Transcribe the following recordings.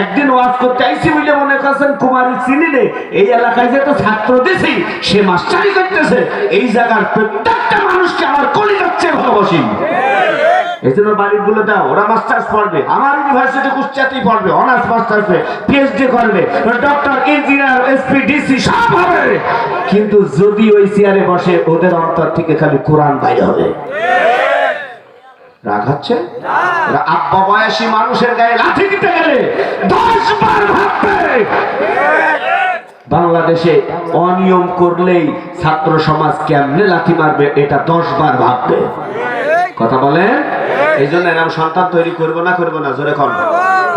একদিন ওয়াজ করতে আইসি বলে মনে করছেন কুমারী চিনিলে এই এলাকায় যে তো ছাত্র দিছি, সে মাস্টারি করতেছে, এই জায়গার প্রত্যেকটা মানুষকে আমার কলি যাচ্ছে ভালোবাসি। এই জন্য দাও, ওরা মাস্টার্স পড়বে, আমার ইউনিভার্সিটি কুষ্টিয়াতেই পড়বে অনার্স মাস্টার্সে পিএইচডি করবে ডক্টর ইঞ্জিনিয়ার এসপি ডিসি সব হবে। কিন্তু যদি ওই চেয়ারে বসে, ওদের অন্তর থেকে খালি কোরআন বাইরে হবে। রাগ হচ্ছে? আব্বা বয়সী মানুষের গায়ে লাথি দিতে গেলে দশ বার ভাববে। বাংলাদেশে অনিয়ম করলেই ছাত্র সমাজ কেমনে লাথি মারবে এটা দশ বার ভাববে। কথা বলেন? এই জন্য এরকম সন্তান তৈরি করব না করব না, জোরে কম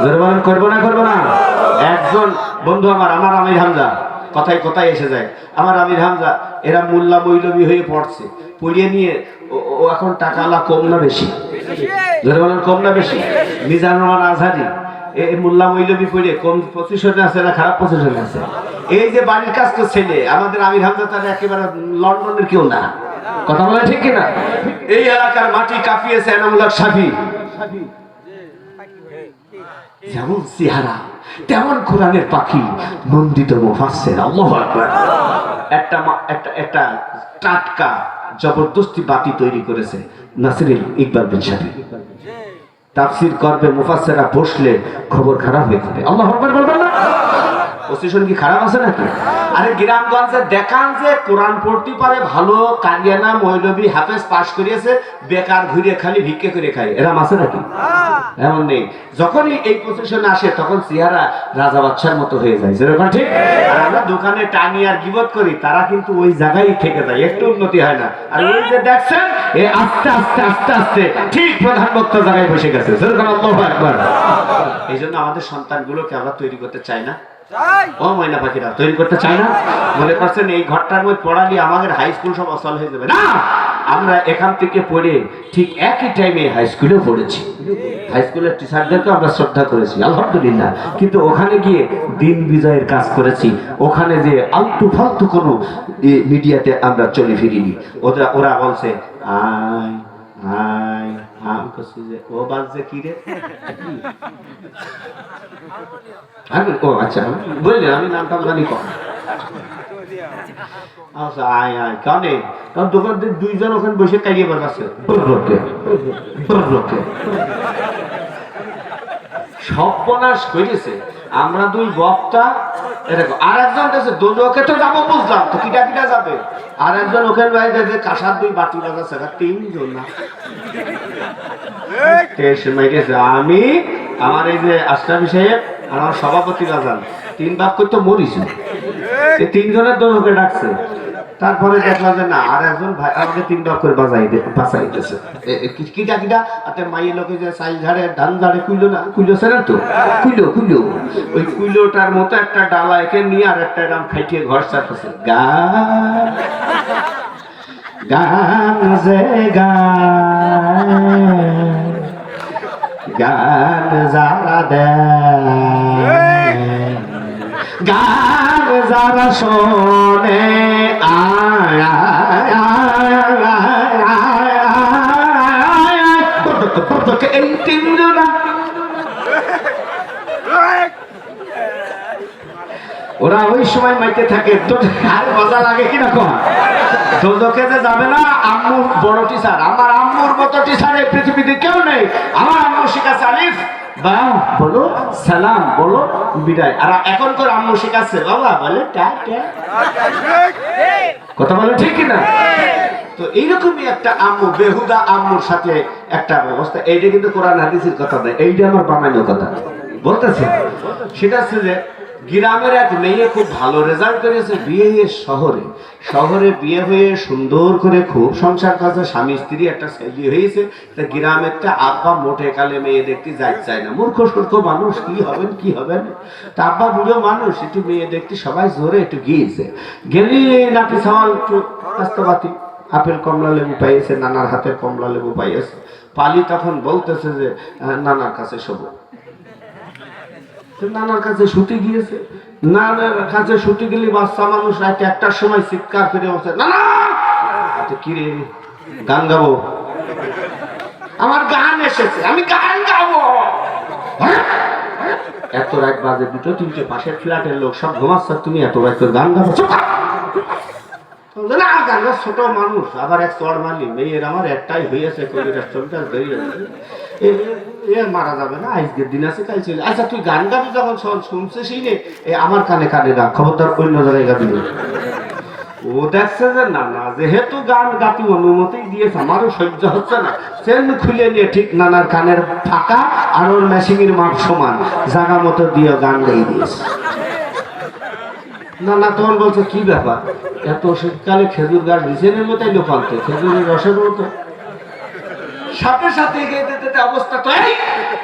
জোরে বলেন, করব না করব না। একজন বন্ধু আমার আমার আমির হামজা। কথায় কথায় এসে যায়। আমার আমির হামজা, এরা মোল্লা মৈলবী হয়ে পড়ছে। পড়িয়ে নিয়ে ও- এখন টাকালা কম না বেশি? জোরে বলেন কম না বেশি? মিজান রহমান আজহারি, এ এ মোল্লা মৈলবী পড়ে কম পজিশনে আছে না খারাপ পজিশনে আছে? এই যে বাড়ির কাজ তো ছেলে, আমাদের আমির হামজা তার একেবারে লন্ডনের কেউ না। কথা বলে ঠিক কিনা? এই এলাকার মাটি কাঁপিয়েছে এনামুল্লাহ সাফি। যেমন চেহারা। তেমন কোরআনের পাখি নন্দিত মুফাসের আল্লাহু একটা একটা একটা টাটকা জবরদস্তি বাতি তৈরি করেছে নাসিরুল ইকবাল বিন সাফি তাফসির করবে মুফাসেরা বসলে খবর খারাপ হয়ে যাবে। আল্লাহু বলবেন না? পজিশন কি খারাপ আছে নাকি? আরে গ্রামগঞ্জে দেখান যে কোরআন পড়তে পারে ভালো কারিয়ানা মৌলবী হাফেজ করিয়েছে বেকার ঘুরে খালি ভিক্ষে করে এরম আছে নাকি? এমন নেই। যখনই এই পজিশনে আসে তখন চেহারা রাজা বাচ্চার মতো হয়ে যায়। যেরকম ঠিক? আর আমরা দোকানে টানি আর গিবত করি তারা কিন্তু ওই জায়গায় থেকে যায়। একটু উন্নতি হয় না। আর ওই যে দেখছেন এ আস্তে আস্তে আস্তে আস্তে ঠিক প্রধান বক্তা জায়গায় বসে গেছে। যেরকম আল্লাহু আকবার। এই জন্য আমাদের সন্তানগুলোকে আমরা তৈরি করতে চাই না। ও ময়না পাখিরা, তৈরি করতে চাই না? মনে করছেন এই ঘরটার মধ্যে পড়ালি আমাদের হাই স্কুল সব অসল হয়ে যাবে। না! আমরা এখান থেকে পড়ে ঠিক একই টাইমে হাই স্কুলে পড়েছি। হাই স্কুলের টিচারদেরকে আমরা শ্রদ্ধা করেছি, আলহামদুলিল্লাহ। কিন্তু ওখানে গিয়ে দিন বিজয়ের কাজ করেছি। ওখানে যে আলতু ফালতু কোনো মিডিয়াতে আমরা চলে ফিরিনি। ওরা ওরা বলছে, আয় আয় আম করছি যে ও বাজছে কি রে? আমি ও আচ্ছা বললে আমি নামটা জানি কম আচ্ছা আয় আয় কানে। কারণ দোকান থেকে দুইজন ওখানে বসে কাইয়ে বাজাচ্ছে রোকে রোকে সর্বনাশ করেছে আমরা দুই বক্তা এরকম আর একজন দেশে দোজোকে তো যাব বুঝলাম তো কিটা কিটা যাবে? আর একজন ওখানে বাইরে যে কাঁসার দুই বাটি বাজাচ্ছে তিনজন না। আমি আমার এই যে আশরাফি সাহেব আর আমার সভাপতি রাজান তিন ভাগ করতে মরিস তিনজনের ডাকছে। তারপরে দেখলাম যে না আর একজন ভাই আমাকে তিন ভাগ করে বাজাই কিটা কিটা আতে মাইয়ের লোকে যে সাইল ঝাড়ে ধান ঝাড়ে কুইলো না? কুইলো সেরা তো? কুইলো কুইলো ওই কুইলোটার মতো একটা ডালা একে নিয়ে আর একটা এরকম খাইটিয়ে ঘর চাপতেছে গা গান যে গান গান যারা দেয় গান যারা শোনে আয় পটক এই তিনজনা ওরা ওই সময় মাইতে থাকে, তো আর মজা লাগে কীরকম দোদকে যে যাবে না আম্মুর বড় টিচার আমার আম্মুর মতো টিচার এই পৃথিবীতে কেউ নেই। আমার আম্মু শিখাচ্ছে আলিফ বলো সালাম, বলো বিদায়। আর এখন করে আম্মু শিখাচ্ছে, বাবা বলে কথা বলে ঠিক না তো এইরকমই একটা আম্মু, বেহুদা আম্মুর সাথে একটা ব্যবস্থা। এইটা কিন্তু কোরআন হাদিসের কথা নয়, এইটা আমার বানানো কথা। বলতেছে। সেটা হচ্ছে যে গ্রামের এক মেয়ে খুব ভালো রেজাল্ট করেছে, বিয়ে হয়ে শহরে। শহরে বিয়ে হয়ে সুন্দর করে খুব সংসার কাছে স্বামী স্ত্রী, একটা ছেলে হয়েছে। তা গ্রামেরটা আব্বা মোটে কালে মেয়ে দেখতে যাই চায় না। মূর্খ সূর্খ মানুষ, কি হবেন কি হবেন? তা আব্বা বুড়ো মানুষ, একটু মেয়ে দেখতে সবাই জোরে একটু গিয়েছে। গেলি নাকি সওয়াল একটু রাস্তাবাতি আপেল কমলা লেবু পাইয়েছে, নানার হাতের কমলা লেবু পাইয়েছে। পালি তখন বলতেছে যে নানার কাছে শোবো। তো নানার কাছে শুতে গিয়েছে। নানার কাছে শুতে গেলে বাচ্চা মানুষ রাতে একটার সময় চিৎকার করে বসে না না কি রে? গান গাবো? আমার গান এসেছে, আমি গান গাবো। এত রাত বাজে, দুটো তিনটে, পাশের ফ্ল্যাটের লোক সব ঘুমাচ্ছে, তুমি এত করে গান গাবো? না ছোট মানুষ, আবার এক চড় মারলি, মেয়ের আমার একটাই হয়েছে কবিরা চলটা বেরিয়ে মারা যাবে না, আজকের দিন আছে কাল চলে। আচ্ছা তুই গান গাবি যখন শুনছিস নে আমার কানে কানে না, খবরদার অন্য জায়গায় গাবি। ও দেখছে যে, না না, যেহেতু গান গাতি অনুমতি দিয়েছে, আমারও সহ্য হচ্ছে না। চেন খুলে নিয়ে ঠিক নানার কানের ফাঁকা আর ওর মেশিনের মাপ সমান। জাগা মতো দিয়ে গান গাই দিয়েছে। না না, তখন বলছে, কি ব্যাপার? এত শীতকালে খেজুর গাছ নিচেনের মতোই লোকান্ত খেজুরের রসের মতো। সাথে সাথে এগিয়ে যেতে অবস্থা তো এই!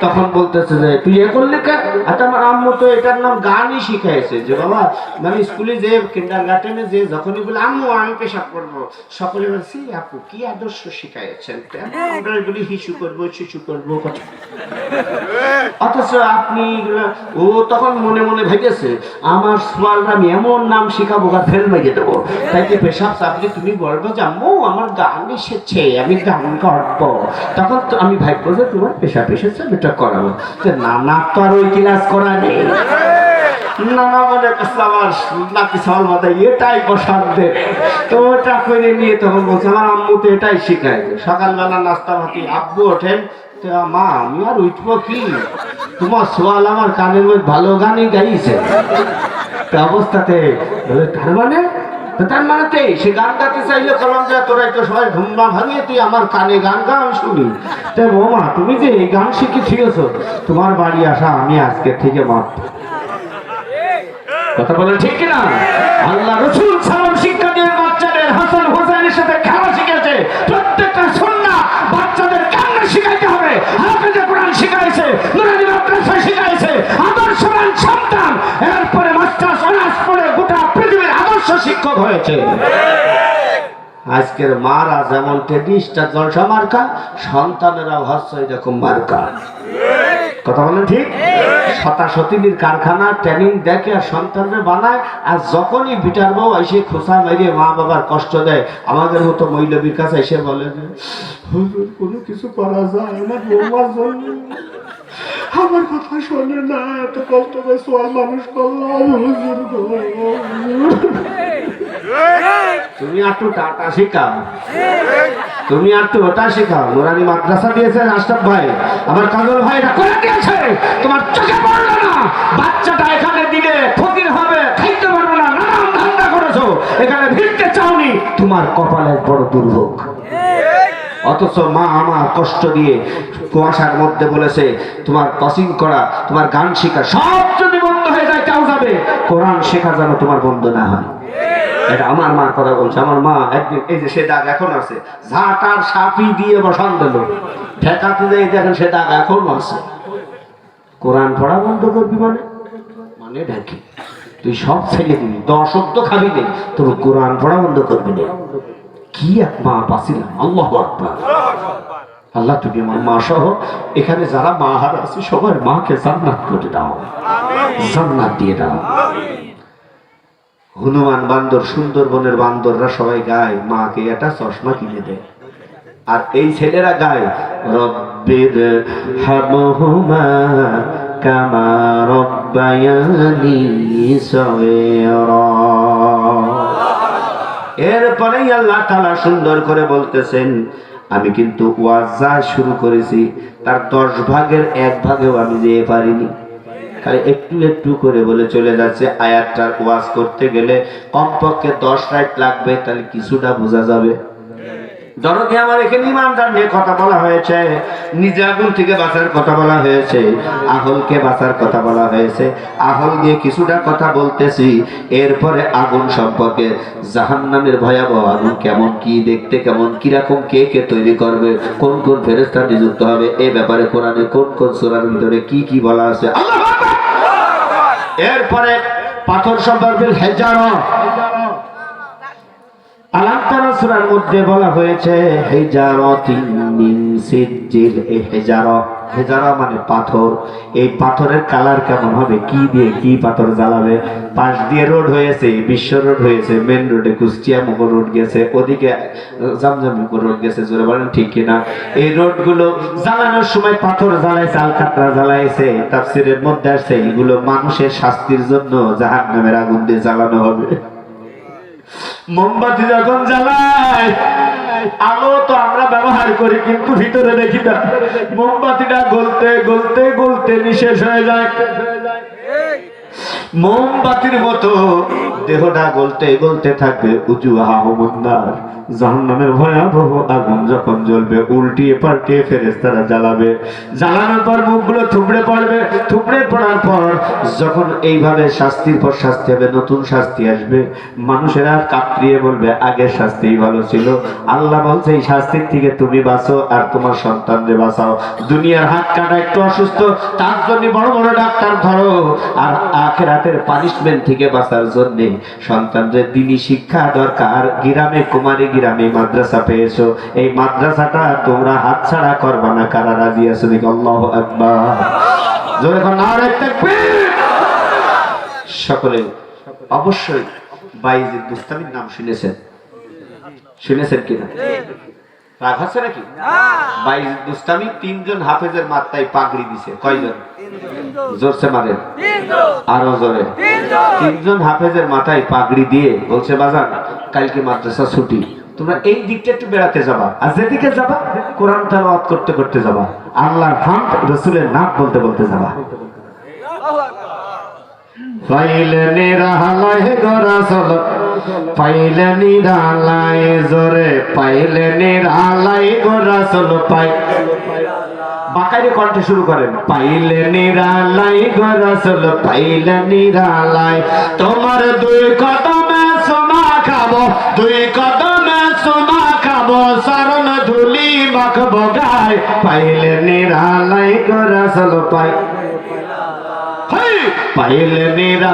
তখন বলতেছে যে তুই এ করলি কেন? আচ্ছা আমার আম্মু তো এটার নাম গানই শিখাইছে যে বাবা মানে স্কুলে যে কিন্ডার গার্ডেনে যে যখনই বলে আম্মু আমি পেশাব করব সকলে বলছি আপু কি আদর্শ শিখাইছেন? আমরা বলি হিসু করব শিশু করব অথচ আপনি ও তখন মনে মনে ভেবেছে আমার সোয়ালরা আমি এমন নাম শিখাবো আর ফেল মেগে দেবো। তাই কি পেশাব চাপলে তুমি বলব যে আম্মু আমার গান এসেছে আমি গান করব। তখন তো আমি ভাববো যে তোমার পেশাব এসেছে এটা করাবো। তো নানা তো আর ওই ক্লাস করা নেই। এটাই নাস্তা মা, আমি আর কি? তোমার সোয়াল আমার কানের মধ্যে ভালো গানই গাইছে। অবস্থাতে তার মানে তার মানে সে গান গাতে চাইলে যে, তোরা একটু সবাই ঘুম ভাঙিয়ে তুই আমার কানে গান গা আমি শুনি। তাই বৌমা, তুমি যে এই গান শিখে শিখেছো তোমার বাড়ি আসা আমি আজকে থেকে মাপ কথা বলে ঠিক কিনা? আল্লাহ রসুল সালাম শিক্ষা দিয়ে বাচ্চাদের হাসান হোসেনের সাথে খেলা শিখেছে প্রত্যেকটা সন্না বাচ্চাদের কান্না শিখাইতে হবে হাফেজে কোরআন শিখাইছে নুরানি মাদ্রাসা শিখাইছে আদর্শবান সন্তান এরপরে মাস্টার্স অনার্স পড়ে গোটা পৃথিবীর আদর্শ শিক্ষক হয়েছে। আজকের মারা যেমন তেত্রিশটা জলসা মার্কা, সন্তানেরাও হচ্ছে এরকম মার্কা। কথা বলেন ঠিক? শতা সতিনীর কারখানা ট্রেনিং দেখে আর সন্তানরা বানায় আর যখনই বিটার বউ এসে খোসা মেরিয়ে মা বাবার কষ্ট দেয় আমাদের মতো মৈলবীর কাছে এসে বলে যে হুজুর কোনো কিছু করা যায় না বৌমার জন্য। আমার কথা শোনে না এত কষ্ট করে সোয়াল মানুষ করলাম হুজুর তুমি একটু টাটা শিখাও। তুমি একটু ওটা শেখাও। নোরানি মাদ্রাসা দিয়েছে আশরাফ ভাই। আমার কাজল ভাই, এটা করে দিয়েছে। তোমার চোখে পড়ল না। বাচ্চাটা এখানে দিলে ফকির হবে, খাইতে পারবে না, নানান ধান্দা করেছ। এখানে ভিড়তে চাওনি। তোমার কপালে বড় দুর্ভোগ। অথচ মা আমার কষ্ট দিয়ে কুয়াশার মধ্যে বলেছে, তোমার কসিং করা, তোমার গান শেখা সব যদি বন্ধ হয়ে যায় তাও যাবে? কোরআন শেখা যেন তোমার বন্ধ না হয়। এটা আমার মার কথা বলছে আমার মা একদিন এই যে সে দাগ এখন আছে ঝাঁটার সাপি দিয়ে বসান দিল ঠেকাতে যাই দেখেন সে দাগ এখনও আছে। কোরআন পড়া বন্ধ করবি মানে? মানে ঢাকি। তুই সব ছেড়ে দিবি দশক তো খাবি নেই তবে কোরআন পড়া বন্ধ করবি না। কি এক মা পাছিলাম আল্লাহ আকবার। আল্লাহ তুমি আমার মা সহ এখানে যারা মা হার আছে সবার মাকে জান্নাত করে দাও। জান্নাত দিয়ে দাও। হনুমান বান্দর, সুন্দরবনের বান্দররা সবাই গায়, মাকে একটা চশমা কিনে দেয় আর এই ছেলেরা গায়, রব্বির হামহুমা কামা রব্বায়ানি সগীরা। এরপরেই আল্লাহ তাআলা সুন্দর করে বলতেছেন, আমি কিন্তু ওয়াজ শুরু করেছি, তার দশ ভাগের এক ভাগেও আমি যেতে পারিনি। খালি একটু একটু করে বলে চলে যাচ্ছে আয়াতটার ওয়াজ করতে গেলে কমপক্ষে দশ রাইট লাগবে, তাহলে কিছুটা বোঝা যাবে আগুন থেকে বাঁচার কথা এরপরে আগুন সম্পর্কে জাহান্নামের ভয়াবহ আগুন কেমন কি, দেখতে কেমন, কীরকম কে কে তৈরি করবে, কোন কোন ফেরেস্তা নিযুক্ত হবে, এ ব্যাপারে কোরআনে কোন কোন সুরার ভিতরে কি কি বলা আছে, আল্লাহু! এরপরে পাথর সম্পর্কে হেজানো আলান্তারা মধ্যে বলা হয়েছে হেজারো তিন হেজারো হিজারা। হেজারা মানে পাথর, এই পাথরের কালার কেমন হবে? কি দিয়ে কি পাথর জ্বালাবে? পাশ দিয়ে রোড হয়েছে, বিশ্ব রোড হয়েছে মেন রোডে কুষ্টিয়া মুখ রোড গেছে, ওদিকে জামজামিপুর রোড গেছে, জোরে বলেন ঠিক কিনা? এই রোডগুলো জ্বালানোর সময় পাথর জ্বালাইছে, আলকাতরা জ্বালাইছে, তাফসিরের মধ্যে আসছে, এগুলো মানুষের শাস্তির জন্য জাহান নামের আগুন দিয়ে জ্বালানো হবে। মোমবাতি যখন জ্বালায়, আলো তো ব্যবহার করি কিন্তু ভিতরে দেখি না। মোমবাতিটা গলতে গলতে গলতে নিঃশেষ হয়ে যায়। মোমবাতির মতো দেহটা গলতে গলতে থাকবে উঁচু আহমন্দার জাহান্নামের ভয়াবহ আগুন যখন জ্বলবে, উল্টিয়ে পাল্টিয়ে ফেরেস্তারা জ্বালাবে। জ্বালানোর পর মুখগুলো থুবড়ে পড়বে। থুবড়ে পড়ার পর যখন এইভাবে শাস্তির পর শাস্তি হবে, নতুন শাস্তি আসবে, মানুষেরা কাতরিয়ে বলবে, আগের শাস্তিই ভালো ছিল। আল্লাহ বলছে, এই শাস্তির থেকে তুমি বাঁচো আর তোমার সন্তানদের বাঁচাও। দুনিয়ার হাত কাটা একটু অসুস্থ, তার জন্য বড় বড় ডাক্তার ধরো। আর আখেরাতের পানিশমেন্ট থেকে বাঁচার জন্য সন্তানদের দিনই শিক্ষা দরকার। গ্রামে কুমারী গ্রামে মাদ্রাসা পেয়েছ। এই মাদ্রাসাটা তোমরা হাতছাড়া করবা না। কারা রাজি আছো দেখি? আল্লাহ আকবার। জোরে সকলে, অবশ্যই বাইজিদ বুস্তামির নাম শুনেছেন? শুনেছেন কিনা? রাগ হচ্ছে নাকি? বাইজিদ বুস্তামি তিনজন হাফেজের মাত্রায় পাগড়ি দিছে। কয়জন? জোরসে মারেন আরও জোরে। তিনজন হাফেজের মাথায় পাগড়ি দিয়ে বলছে বাজান কালকে মাদ্রাসা ছুটি। তোমরা এই দিকটা একটু বেড়াতে যাবা। আর যেদিকে যাবা কোরআন তালাওয়াত করতে করতে যাবা। আল্লাহর হামদ রসুলের নাম বলতে বলতে যাবা। গরাসল পাইলে নিরালায় জোরে পাইলে নিরালায় গরাসল পাই। বাকাইরে কণ্ঠে শুরু করেন পাইলে নিরালাই গরাসল পাইলে নিরালাই তোমার দুই কদমে সোমা খাব, দুই কদমে সোমা খাব শরণ ধুলি মাখবো গায়। পাইলে নিরালাই গরাসল পাই। হেই! পাইলে নিরা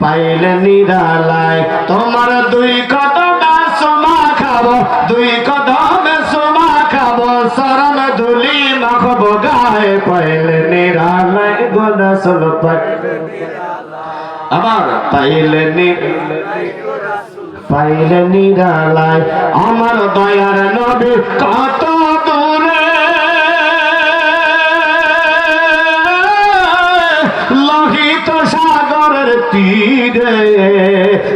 পাইলে নিরালায়। তোমার দুই কদমে সোমা খাব, দুই কদমে সোমা খাব, শরণ ধুলি মাখবো গায়ে পাইলে নিরালায়, গোনা সল আমার পাইলে পাইলে নিরালায়। আমার দয়ার নবী কত তীরে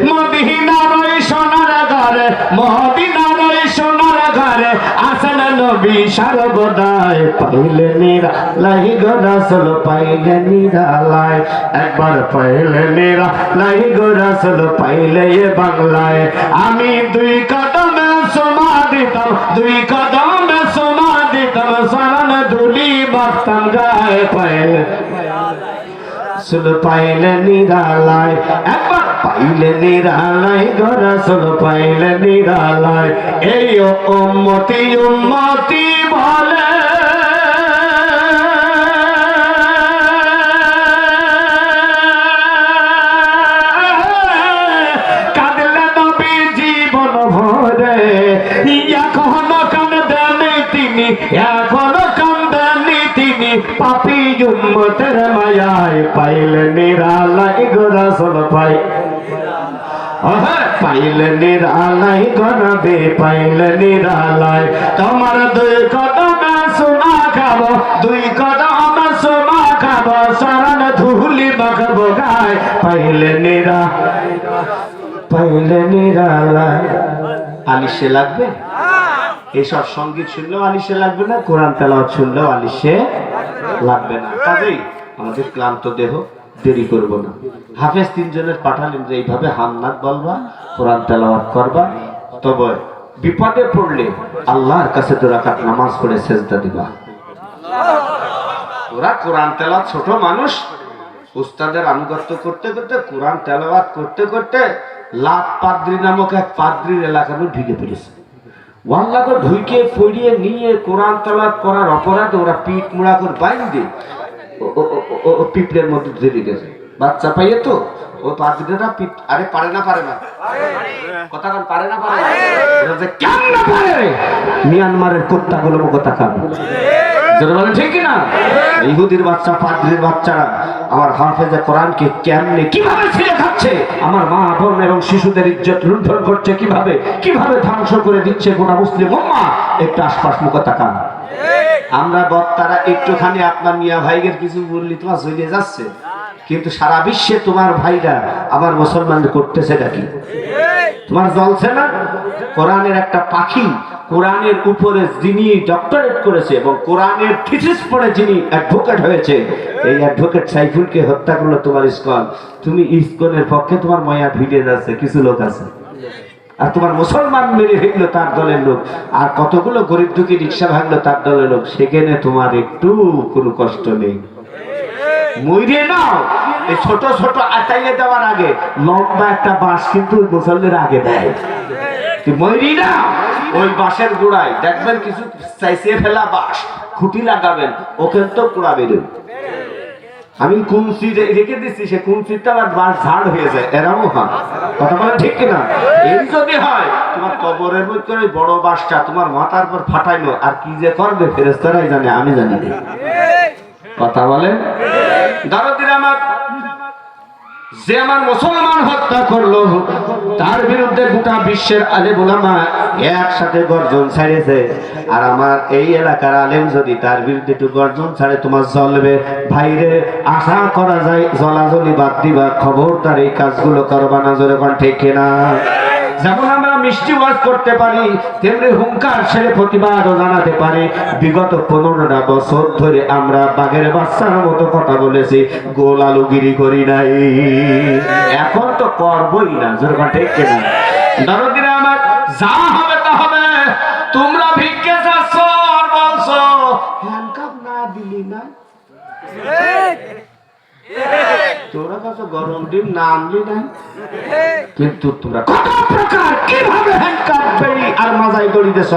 মদিনার ওই সোনার ঘরে মদিনার ওই সোনার ঘরে আসেন নবী সর্বদায় পাইলে নিরা লাই গোরাসল পাইলে নিরালায় একবার পাইলে নিরা লাই গোরাসল পাইলে এ বাংলায়। আমি দুই কদমে সোমা দিতাম, দুই কদমে সোমা দিতাম শরণ ধুলি বাস্তাম গায়ে পাইলে সুল পাইলে নিরালায়, একবার পাইলে নিরালায় গরাসুল পাইলে নিরালায়। এই উম্মতি উম্মতি বলে। এখনও কান্দেনি তিনি পাপি উম্মতের মায়ায় পাইলে নিরালাই গনবে পাইলে নিরালাই তোমার দুই কদমে সোনা খাব, দুই কদমে সোনা খাব, শরণ ধুলি মাখবো গায়। পাইলে নিরা পাইলে নিরালাই আলিশে লাগবে? এসব সংগীত শুনলেও আলিশে লাগবে না, কোরআন তেলাওয়াত শুনলেও আলিশে লাগবে না। কাজেই আমাদের ক্লান্ত দেহ দেরি করব না। হাফেজ তিনজনের পাঠালেন যে, এইভাবে হামনাত বলবা, কোরআন তেলাওয়াত করবা। তবে বিপদে পড়লে আল্লাহর কাছে দু রাকাত নামাজ পড়ে সেজদা দিবা। ওরা কোরআন তেলাওয়াত ছোট মানুষ। উস্তাদের আনুগত্য করতে করতে, কোরআন তেলাওয়াত করতে করতে লাভ পাদ্রি নামক এক পাদ্রির এলাকার ঢুকে পড়েছে। ওয়াল্লাকে ঢুকে পড়িয়ে নিয়ে কোরআন তালাত করার অপরাধে ওরা পিঠ মুড়া করে বাইন্দে। ও- ও- পিঁপড়ের মধ্যে ধরে গেছে বাচ্চা পাইয়ে তো, ও পাদ্রিটা পিঠ আরে পারে না পারে না। পারে না না? মিয়ানমারের কথা না বাচ্চা বাচ্চারা, আমার কোরআনকে কেমনে, কীভাবে খাচ্ছে? আমার মা, বোন এবং শিশুদের ইজ্জত লুণ্ঠন করছে কীভাবে? কীভাবে ধ্বংস করে দিচ্ছে গোটা মুসলিম একটু আশপাশ মুখে তাকান। আমরা বক্তারা একটুখানি আপনার মিয়া ভাইদের কিছু বললি, তোমার চলে যাচ্ছে। কিন্তু সারা বিশ্বে তোমার ভাইরা আমার মুসলমান করতেছে নাকি? তোমার জ্বলছে না? কোরআনের একটা পাখি কোরআনের উপরে যিনি ডক্টরেট করেছে এবং কোরআনের থিসিস পড়ে যিনি অ্যাডভোকেট হয়েছে, এই অ্যাডভোকেট সাইফুলকে হত্যা করল তোমার ইসকন। তুমি ইসকনের পক্ষে তোমার মায়া ভিড়ে যাচ্ছে, কিছু লোক আছে। আর তোমার মুসলমান মেরে ফেলল তার দলের লোক। আর কতগুলো গরিব দুঃখী রিক্সা ভাঙলো তার দলের লোক। সেখানে তোমার একটু কোনো কষ্ট নেই। মইরে নাও। ছোট ছোট আটাইয়ে দেওয়ার আগে, লম্বা একটা বাঁশ কিন্তু মুসল্লির আগে দেয়। মইরি না ওই বাঁশের গোড়ায় দেখবেন কিছু চাইছে ফেলা বাঁশ। খুঁটি লাগাবেন। ওকে তো পোড়া বেরোয় আমি কুমসি যে রেখে দিচ্ছি সে কুমসিটা আবার ঝাড় হয়ে যায় এরামও হয়। কথা বলে ঠিক না এই যদি হয় তোমার কবরের মধ্যে ওই বড় বাসটা তোমার মাথার পর ফাটাইলো আর কি যে করবে ফেরেস্তারাই জানে আমি জানি কথা বলে দারদিন আমার যে আমার মুসলমান হত্যা করল, তার বিরুদ্ধে গোটা বিশ্বের আলেম ওলামা একসাথে গর্জন ছাড়িয়েছে। আর আমার এই এলাকার আলেম যদি তার বিরুদ্ধে একটু গর্জন ছাড়ে, তোমার জ্বলবে। ভাইরে, আশা করা যায় জলাজলি বাদ দিবা, খবরদার এই কাজগুলো করবা না, জোরে কোন ঠিক না যেমন আমরা মিষ্টি ওয়াজ করতে পারি, তেমনি হুঙ্কার ছেড়ে প্রতিবাদও জানাতে পারি। বিগত পনেরোটা বছর ধরে আমরা বাঘের বাচ্চার মতো কথা বলেছি, গোল আলুগিরি করি নাই। এখন তো করবই না যেরকম ঠিক কিনা? দরদিনে আমার, যা হবে তা হবে, তোমরা ভিক্ষে যাচ্ছ আর বলছো না দিলি না? তোরা কাছে গরম ডিম না আনলি না কিন্তু তোমরা কত প্রকার কীভাবে হ্যান্ডকাপ পেরি আর মাজাই দড়ি দেশ